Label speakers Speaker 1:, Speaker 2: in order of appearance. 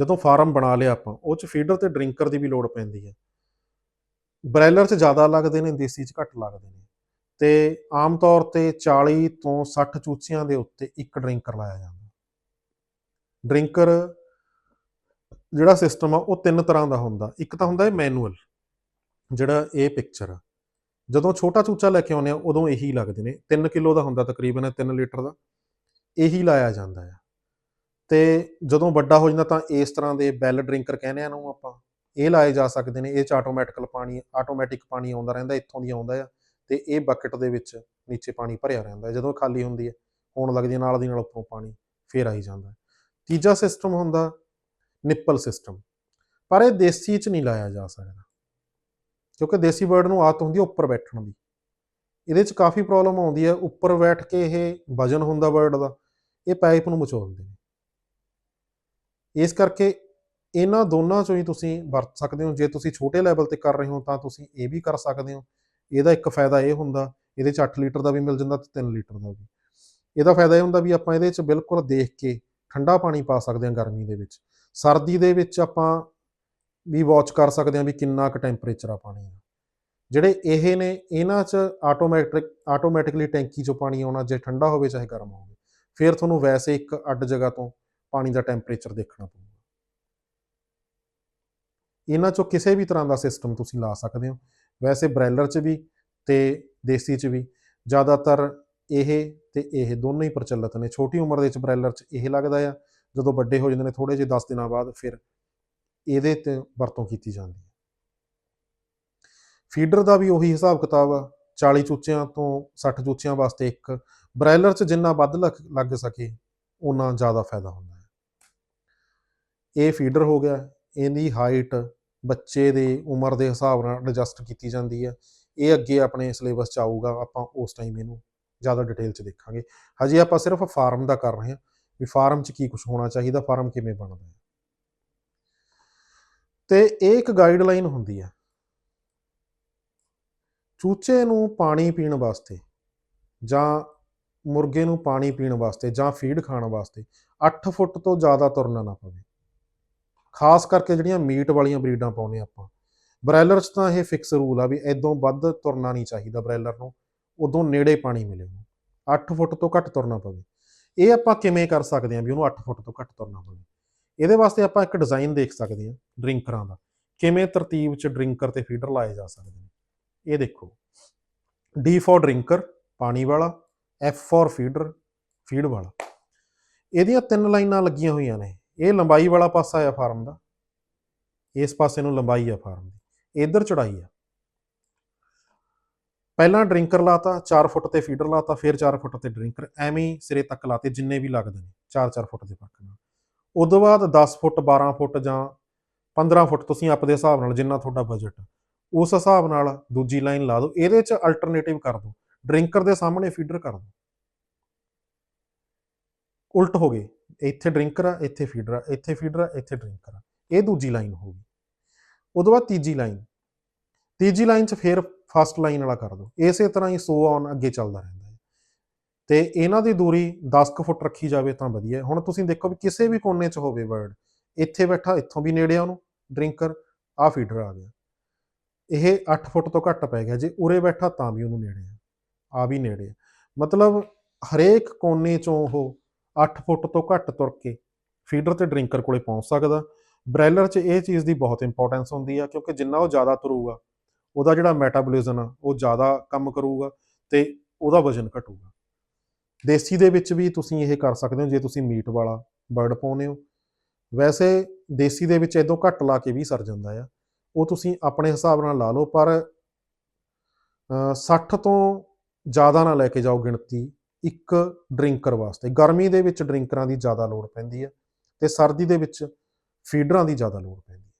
Speaker 1: ਜਦੋਂ ਫਾਰਮ ਬਣਾ ਲਿਆ ਆਪਾਂ, ਉਹ ਚ ਫੀਡਰ ਤੇ ਡਰਿੰਕਰ ਦੀ ਵੀ ਲੋੜ ਪੈਂਦੀ ਹੈ। ਬ੍ਰਾਇਲਰ ਚ ਜ਼ਿਆਦਾ ਲੱਗਦੇ ਨੇ, ਦੇਸੀ ਚ ਘੱਟ ਲੱਗਦੇ ਨੇ। ਤੇ ਆਮ ਤੌਰ ਤੇ 40 ਤੋਂ 60 ਚੂਚਿਆਂ ਦੇ ਉੱਤੇ ਇੱਕ ਡਰਿੰਕਰ ਲਾਇਆ ਜਾਂਦਾ। ਡਰਿੰਕਰ ਜਿਹੜਾ ਸਿਸਟਮ ਆ, ਉਹ ਤਿੰਨ ਤਰ੍ਹਾਂ ਦਾ ਹੁੰਦਾ। ਇੱਕ ਤਾਂ ਹੁੰਦਾ ਹੈ ਮੈਨੂਅਲ ਜਿਹੜਾ ਇਹ ਪਿਕਚਰ ਆ। ਜਦੋਂ ਛੋਟਾ ਚੂਚਾ ਲੈ ਕੇ ਆਉਂਦੇ ਆ, ਉਦੋਂ ਇਹੀ ਲੱਗਦੇ ਨੇ। 3 ਕਿਲੋ ਦਾ ਹੁੰਦਾ ਤਕਰੀਬਨ 3 ਲੀਟਰ ਦਾ। ਇਹੀ ਲਾਇਆ ਜਾਂਦਾ ਹੈ ਤੇ ਜਦੋਂ ਵੱਡਾ ਹੋ ਜਾਂਦਾ ਤਾਂ ਇਸ ਤਰ੍ਹਾਂ ਦੇ ਬੈਲ ਡਰਿੰਕਰ ਕਹਿੰਦੇ ਆ ਨੂੰ ਆਪਾਂ, ਇਹ ਲਾਏ ਜਾ ਸਕਦੇ ਨੇ, ਇਹ ਚ ਆਟੋਮੈਟਿਕਲ ਪਾਣੀ ਆਟੋਮੈਟਿਕ ਪਾਣੀ ਆਉਂਦਾ ਰਹਿੰਦਾ, ਇੱਥੋਂ ਦੀ ਆਉਂਦਾ ਆ ਤੇ ਇਹ ਬਕਟ ਦੇ ਵਿੱਚ ਨੀਚੇ ਪਾਣੀ ਭਰਿਆ ਰਹਿੰਦਾ, ਜਦੋਂ ਇਹ ਖਾਲੀ ਹੁੰਦੀ ਹੈ ਹੋਣ ਲੱਗਦੀ ਹੈ ਨਾਲ ਦੀ ਨਾਲ ਉੱਪਰੋਂ ਪਾਣੀ ਫੇਰ ਆਈ ਜਾਂਦਾ। ਤੀਜਾ ਸਿਸਟਮ ਹੁੰਦਾ ਨਿੱਪਲ ਸਿਸਟਮ ਪਰ ਇਹ ਦੇਸੀ ਚ ਨਹੀਂ ਲਾਇਆ ਜਾ ਸਕਦਾ, ਕਿਉਂਕਿ ਦੇਸੀ ਬਰਡ ਨੂੰ ਆਦਤ ਹੁੰਦੀ ਹੈ ਉੱਪਰ ਬੈਠਣ ਦੀ। ਇਹਦੇ ਚ ਕਾਫੀ ਪ੍ਰੋਬਲਮ ਆਉਂਦੀ ਹੈ ਉੱਪਰ ਬੈਠ ਕੇ ਇਹ ਵਜਨ ਹੁੰਦਾ ਬਰਡ ਦਾ, ਇਹ ਪਾਈਪ ਨੂੰ ਮਚੋਲਦੇ ਨੇ। ਇਸ ਕਰਕੇ ਇਹਨਾਂ ਦੋਨਾਂ ਚੋਂ ਹੀ ਤੁਸੀਂ ਵਰਤ ਸਕਦੇ ਹੋ। ਜੇ ਤੁਸੀਂ ਛੋਟੇ ਲੈਵਲ ਤੇ ਕਰ ਰਹੇ ਹੋ ਤਾਂ ਤੁਸੀਂ ਇਹ ਵੀ ਕਰ ਸਕਦੇ ਹੋ। ਇਹਦਾ ਇੱਕ ਫਾਇਦਾ ਇਹ ਹੁੰਦਾ, ਇਹਦੇ ਚ 8 ਲੀਟਰ ਦਾ ਵੀ ਮਿਲ ਜਾਂਦਾ ਤੇ 3 ਲੀਟਰ ਦਾ ਵੀ। ਇਹਦਾ ਫਾਇਦਾ ਇਹ ਹੁੰਦਾ ਵੀ ਆਪਾਂ ਇਹਦੇ ਚ ਬਿਲਕੁਲ ਦੇਖ ਕੇ ਠੰਡਾ ਪਾਣੀ ਪਾ ਸਕਦੇ ਹਾਂ ਗਰਮੀ ਦੇ ਵਿੱਚ। ਸਰਦੀ ਦੇ ਵਿੱਚ ਆਪਾਂ ਵੀ ਵਾਚ ਕਰ ਸਕਦੇ ਹਾਂ ਵੀ ਕਿੰਨਾ ਕੁ ਟੈਂਪਰੇਚਰ ਆ ਪਾਣੀ ਦਾ। ਜਿਹੜੇ ਇਹ ਨੇ, ਇਹਨਾਂ 'ਚ ਆਟੋਮੈਟਿਕ ਆਟੋਮੈਟਿਕਲੀ ਟੈਂਕੀ 'ਚੋਂ ਪਾਣੀ ਆਉਣਾ, ਜੇ ਠੰਡਾ ਹੋਵੇ ਚਾਹੇ ਗਰਮ ਹੋਵੇ। ਫਿਰ ਤੁਹਾਨੂੰ ਵੈਸੇ ਇੱਕ ਅੱਡ ਜਗ੍ਹਾ ਤੋਂ ਪਾਣੀ ਦਾ ਟੈਂਪਰੇਚਰ ਦੇਖਣਾ ਪਊਗਾ। ਇਹਨਾਂ 'ਚੋਂ ਕਿਸੇ ਵੀ ਤਰ੍ਹਾਂ ਦਾ ਸਿਸਟਮ ਤੁਸੀਂ ਲਾ ਸਕਦੇ ਹੋ। ਵੈਸੇ ਬ੍ਰਾਇਲਰ 'ਚ ਵੀ ਤੇ ਦੇਸੀ 'ਚ ਵੀ ਜ਼ਿਆਦਾਤਰ ਇਹ ਤੇ ਇਹ ਦੋਨੋਂ ਹੀ ਪ੍ਰਚਲਿਤ ਨੇ। ਛੋਟੀ ਉਮਰ ਦੇ ਵਿੱਚ ਬ੍ਰਾਇਲਰ 'ਚ ਇਹ ਲੱਗਦਾ ਆ, ਜਦੋਂ ਵੱਡੇ ਹੋ ਜਾਂਦੇ ਨੇ ਥੋੜੇ ਜਿਹੇ 10 ਦਿਨਾਂ ਬਾਅਦ ਫਿਰ ਇਹਦੇ ਤੇ ਵਰਤੋਂ ਕੀਤੀ ਜਾਂਦੀ ਹੈ। ਫੀਡਰ ਦਾ ਵੀ ਉਹੀ ਹਿਸਾਬ ਕਿਤਾਬ ਆ 40 ਚੂਚਿਆਂ ਤੋਂ 60 ਚੂਚਿਆਂ ਵਾਸਤੇ ਇੱਕ। ਬ੍ਰਾਇਲਰ 'ਚ ਜਿੰਨਾ ਵੱਧ ਲੱਗ ਲੱਗ ਸਕੇ ਉਨਾ ਜ਼ਿਆਦਾ ਫਾਇਦਾ ਹੁੰਦਾ। ਇਹ ਫੀਡਰ ਹੋ ਗਿਆ, ਇਹਦੀ ਹਾਈਟ ਬੱਚੇ ਦੇ ਉਮਰ ਦੇ ਹਿਸਾਬ ਨਾਲ ਐਡਜਸਟ ਕੀਤੀ ਜਾਂਦੀ ਹੈ ਇਹ ਅੱਗੇ ਆਪਣੇ ਸਿਲੇਬਸ 'ਚ ਆਊਗਾ, ਆਪਾਂ ਉਸ ਟਾਈਮ ਇਹਨੂੰ ਜ਼ਿਆਦਾ ਡਿਟੇਲ 'ਚ ਦੇਖਾਂਗੇ। ਹਜੇ ਆਪਾਂ ਸਿਰਫ ਫਾਰਮ ਦਾ ਕਰ ਰਹੇ ਹਾਂ, ਵੀ ਫਾਰਮ 'ਚ ਕੀ ਕੁਝ ਹੋਣਾ ਚਾਹੀਦਾ ਫਾਰਮ ਕਿਵੇਂ ਬਣਦਾ ਹੈ। ਤੇ ਇਹ ਇੱਕ ਗਾਈਡਲਾਈਨ ਹੁੰਦੀ ਹੈ ਚੂਚੇ ਨੂੰ ਪਾਣੀ ਪੀਣ ਵਾਸਤੇ ਜਾਂ ਮੁਰਗੇ ਨੂੰ ਪਾਣੀ ਪੀਣ ਵਾਸਤੇ ਜਾਂ ਫੀਡ ਖਾਣ ਵਾਸਤੇ 8 ਫੁੱਟ ਤੋਂ ਜ਼ਿਆਦਾ ਤੁਰਨਾ ਨਾ ਪਵੇ। ਖਾਸ ਕਰਕੇ ਜਿਹੜੀਆਂ ਮੀਟ ਵਾਲੀਆਂ ਬਰੀਡਾਂ ਪਾਉਨੇ ਆਪਾਂ। ਬ੍ਰਾਇਲਰ 'ਚ ਤਾਂ ਇਹ ਫਿਕਸ ਰੂਲ ਆ ਵੀ ਐਦੋਂ ਵੱਧ ਤੁਰਨਾ ਨਹੀਂ ਚਾਹੀਦਾ ਬ੍ਰਾਇਲਰ ਨੂੰ, ਉਦੋਂ ਨੇੜੇ ਪਾਣੀ ਮਿਲੇ ਉਹਨੂੰ। 8 ਫੁੱਟ ਤੋਂ ਘੱਟ ਤੁਰਨਾ ਪਵੇ। ਇਹ ਆਪਾਂ ਕਿਵੇਂ ਕਰ ਸਕਦੇ ਹਾਂ ਵੀ ਉਹਨੂੰ 8 ਫੁੱਟ ਤੋਂ ਘੱਟ ਤੁਰਨਾ ਪਵੇ? ਇਹਦੇ ਵਾਸਤੇ ਆਪਾਂ ਇੱਕ ਡਿਜ਼ਾਈਨ ਦੇਖ ਸਕਦੇ ਹਾਂ ਡਰਿੰਕਰਾਂ ਦਾ। ਕਿਵੇਂ ਤਰਤੀਬ 'ਚ ਡਰਿੰਕਰ ਤੇ ਫੀਡਰ ਲਾਏ ਜਾ ਸਕਦੇ ਨੇ। ਇਹ ਦੇਖੋ। ਡੀ ਫॉर ਡਰਿੰਕਰ, ਪਾਣੀ ਵਾਲਾ ਐਫ ਫॉर ਫੀਡਰ, ਫੀਡ ਵਾਲਾ। ਇਹਦੀਆਂ ਤਿੰਨ ਲਾਈਨਾਂ ਲੱਗੀਆਂ ਹੋਈਆਂ ਨੇ। ਇਹ ਲੰਬਾਈ ਵਾਲਾ ਪਾਸਾ ਆ ਫਾਰਮ ਦਾ। ਇਸ ਪਾਸੇ ਨੂੰ ਲੰਬਾਈ ਆ ਫਾਰਮ ਦੀ। ਇਧਰ ਚੜਾਈ ਆ। ਪਹਿਲਾਂ ਡਰਿੰਕਰ ਲਾਤਾ 4 ਫੁੱਟ ਤੇ ਫੀਡਰ ਲਾਤਾ, ਫਿਰ 4 ਫੁੱਟ ਤੇ ਡਰਿੰਕਰ। ਐਵੇਂ ਸਿਰੇ ਤੱਕ ਲਾਤੇ, ਜਿੰਨੇ ਵੀ ਲੱਗਦੇ ਨੇ 4-4 ਫੁੱਟ ਦੇ ਫ਼ਰਕ ਨਾਲ। ਉਦੋਂ ਬਾਅਦ 10 ਫੁੱਟ 12 ਫੁੱਟ ਜਾਂ 15 ਫੁੱਟ, ਤੁਸੀਂ ਆਪਦੇ ਹਿਸਾਬ ਨਾਲ ਜਿੰਨਾ ਤੁਹਾਡਾ ਬਜਟ ਉਸ ਹਿਸਾਬ ਨਾਲ ਦੂਜੀ ਲਾਈਨ ਲਾ ਦਿਓ। ਇਹਦੇ 'ਚ ਅਲਟਰਨੇਟਿਵ ਕਰ ਦਿਓ। ਡਰਿੰਕਰ ਦੇ ਸਾਹਮਣੇ ਫੀਡਰ ਕਰ ਦਿਓ। ਉਲਟ ਹੋ ਗਏ। ਇੱਥੇ ਡਰਿੰਕਰ ਆ, ਇੱਥੇ ਫੀਡਰ ਆ, ਇੱਥੇ ਫੀਡਰ ਆ, ਇੱਥੇ ਡਰਿੰਕਰ ਆ। ਇਹ ਦੂਜੀ ਲਾਈਨ ਹੋ ਗਈ। ਉਦੋਂ ਬਾਅਦ ਤੀਜੀ ਲਾਈਨ। ਤੀਜੀ ਲਾਈਨ 'ਚ ਫਿਰ ਫਸਟ ਲਾਈਨ ਵਾਲਾ ਕਰ ਦਿਓ। ਇਸੇ ਤਰ੍ਹਾਂ ਹੀ ਸੋ ਔਨ ਅੱਗੇ ਚੱਲਦਾ ਰਹਿੰਦਾ ਹੈ। ਤੇ ਇਹਨਾਂ ਦੀ ਦੂਰੀ 10 ਕੁ ਫੁੱਟ ਰੱਖੀ ਜਾਵੇ ਤਾਂ ਵਧੀਆ ਹੁਣ ਤੁਸੀਂ ਦੇਖੋ ਵੀ ਕਿਸੇ ਵੀ ਕੋਨੇ 'ਚ ਹੋਵੇ ਵਰਡ ਇੱਥੇ ਬੈਠਾ, ਇੱਥੋਂ ਵੀ ਨੇੜੇ ਆ ਉਹਨੂੰ, ਡਰਿੰਕਰ ਆ ਫੀਡਰ ਆ ਗਿਆ। ਇਹ 8 ਫੁੱਟ ਤੋਂ ਘੱਟ ਪੈ ਗਿਆ। ਜੇ ਉਰੇ ਬੈਠਾ ਤਾਂ ਵੀ ਉਹਨੂੰ ਨੇੜੇ ਆ। ਆ ਵੀ ਨੇੜੇ ਆ। ਮਤਲਬ ਹਰੇਕ ਕੋਨੇ 'ਚੋਂ ਉਹ 8 ਫੁੱਟ ਤੋਂ ਘੱਟ ਤੁਰ ਕੇ ਫੀਡਰ ਤੇ ਡਰਿੰਕਰ ਕੋਲੇ ਪਹੁੰਚ ਸਕਦਾ। ਬ੍ਰਾਇਲਰ 'ਚ ਇਹ ਚੀਜ਼ ਦੀ ਬਹੁਤ ਇੰਪੋਰਟੈਂਸ ਹੁੰਦੀ ਆ ਕਿਉਂਕਿ ਜਿੰਨਾ ਉਹ ਜ਼ਿਆਦਾ ਤੁਰੂਗਾ ਉਹਦਾ ਜਿਹੜਾ ਮੈਟਾਬੋਲਿਜ਼ਮ ਆ ਉਹ ਜ਼ਿਆਦਾ ਕੰਮ ਕਰੂਗਾ ਤੇ ਉਹਦਾ ਵਜ਼ਨ ਘਟੂਗਾ। ਦੇਸੀ ਦੇ ਵਿੱਚ ਵੀ ਤੁਸੀਂ ਇਹ ਕਰ ਸਕਦੇ ਹੋ ਜੇ ਤੁਸੀਂ ਮੀਟ ਵਾਲਾ ਬਰਡ ਪਾਉਨੇ ਹੋ। ਵੈਸੇ ਦੇਸੀ ਦੇ ਵਿੱਚ ਇਦੋਂ ਘੱਟ ਲਾ ਕੇ ਵੀ ਸਰ ਜਾਂਦਾ ਆ। ਉਹ ਤੁਸੀਂ ਆਪਣੇ ਹਿਸਾਬ ਨਾਲ ਲਾ ਲਓ ਪਰ ਅ, 60 ਤੋਂ ਜ਼ਿਆਦਾ ਨਾ ਲੈ ਕੇ ਜਾਓ ਗਿਣਤੀ ਇੱਕ ਡਰਿੰਕਰ ਵਾਸਤੇ। ਗਰਮੀ ਦੇ ਵਿੱਚ ਡਰਿੰਕਰਾਂ ਦੀ ਜ਼ਿਆਦਾ ਲੋੜ ਪੈਂਦੀ ਹੈ ਤੇ ਸਰਦੀ ਦੇ ਵਿੱਚ ਫੀਡਰਾਂ ਦੀ ਜ਼ਿਆਦਾ ਲੋੜ ਪੈਂਦੀ ਹੈ।